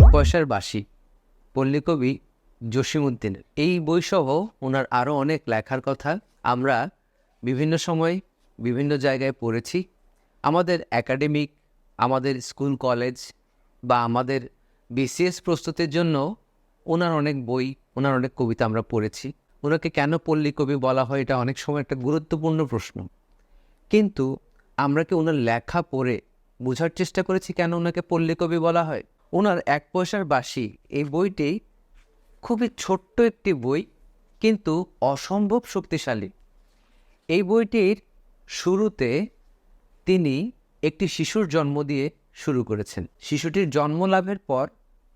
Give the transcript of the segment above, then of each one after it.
এক পয়সার বাসি পল্লীকবি জসিমুদ্দিনের এই বইসহ ওনার আরও অনেক লেখার কথা আমরা বিভিন্ন সময় বিভিন্ন জায়গায় পড়েছি। আমাদের একাডেমিক আমাদের স্কুল কলেজ বা আমাদের বিসিএস প্রস্তুতির জন্য ওনার অনেক বই, ওনার অনেক কবিতা আমরা পড়েছি। ওনাকে কেন পল্লী কবি বলা হয় এটা অনেক সময় একটা গুরুত্বপূর্ণ প্রশ্ন। কিন্তু আমরা কি ওনার লেখা পড়ে বোঝার চেষ্টা করেছি কেন ওনাকে পল্লী কবি বলা হয়? ওনার এক পয়সার বাসি এই বইটি খুবই ছোট্ট একটি বই, কিন্তু অসম্ভব শক্তিশালী। এই বইটির শুরুতে তিনি একটি শিশুর জন্ম দিয়ে শুরু করেছেন। শিশুটির জন্ম লাভের পর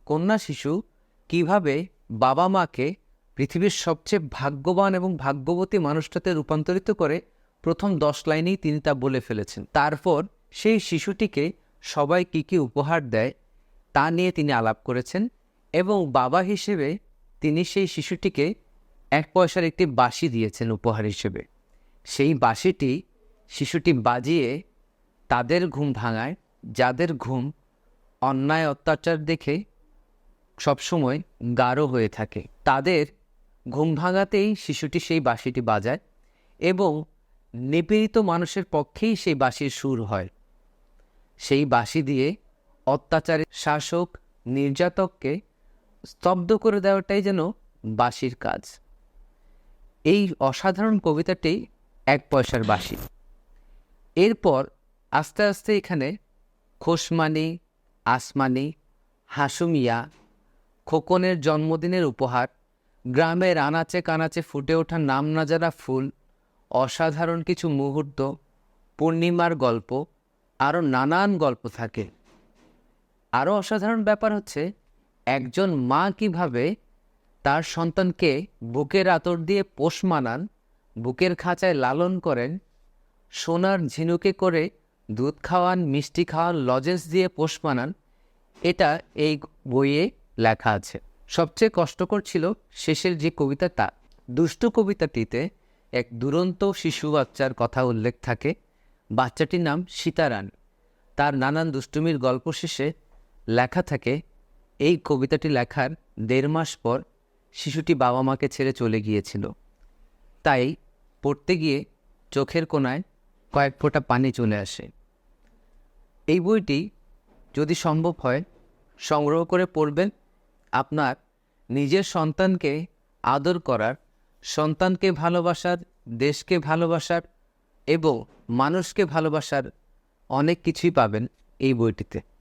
কন্যা শিশু কীভাবে বাবা মাকে পৃথিবীর সবচেয়ে ভাগ্যবান এবং ভাগ্যবতী মানুষটাতে রূপান্তরিত করে প্রথম দশ লাইনেই তিনি তা বলে ফেলেছেন। তারপর সেই শিশুটিকে সবাই কী কী উপহার দেয় তা নিয়ে তিনি আলাপ করেছেন এবং বাবা হিসেবে তিনি সেই শিশুটিকে এক পয়সার একটি বাঁশি দিয়েছেন উপহার হিসেবে। সেই বাঁশিটি শিশুটি বাজিয়ে তাদের ঘুম ভাঙায়, যাদের ঘুম অন্যায়, অত্যাচার দেখে সবসময় গাঢ় হয়ে থাকে। তাদের ঘুম ভাঙাতেই শিশুটি সেই বাঁশিটি বাজায় এবং নিপীড়িত মানুষের পক্ষেই সেই বাঁশির সুর হয়। সেই বাঁশি দিয়ে অত্যাচারের শাসক নির্যাতককে স্তব্ধ করে দেওয়াটাই যেন বাঁশির কাজ। এই অসাধারণ কবিতাটি এক পয়সার বাঁশি। এরপর আস্তে আস্তে এখানে খোসমানি আসমানি, হাসুমিয়া, খোকনের জন্মদিনের উপহার, গ্রামের আনাচে কানাচে ফুটে ওঠা নাম না জানা ফুল, অসাধারণ কিছু মুহূর্ত, পূর্ণিমার গল্প, আরও নানান গল্প থাকে। আরও অসাধারণ ব্যাপার হচ্ছে, একজন মা কীভাবে তার সন্তানকে বুকের আতর দিয়ে পোষ মানান, বুকের খাঁচায় লালন করেন, সোনার ঝিনুকে করে দুধ খাওয়ান, মিষ্টি খাওয়ান, লজেন্স দিয়ে পোষ মানান, এটা এই বইয়ে লেখা আছে। সবচেয়ে কষ্টকর ছিল শেষের যে কবিতা তা দুষ্টু কবিতাটিতে এক দুরন্ত শিশু বাচ্চার কথা উল্লেখ থাকে। বাচ্চাটির নাম সীতারান। তার নানান দুষ্টুমির গল্প শেষে লেখা থাকে, এই কবিতাটি লেখার দেড় মাস পর শিশুটি বাবা মাকে ছেড়ে চলে গিয়েছিল। তাই পড়তে গিয়ে চোখের কোনায় কয়েক ফোঁটা পানি চলে আসে। এই বইটি যদি সম্ভব হয়, সংগ্রহ করে পড়বেন। আপনার নিজের সন্তানকে আদর করার, সন্তানকে ভালোবাসার, দেশকে ভালোবাসার এবং মানুষকে ভালোবাসার অনেক কিছুই পাবেন এই বইটিতে।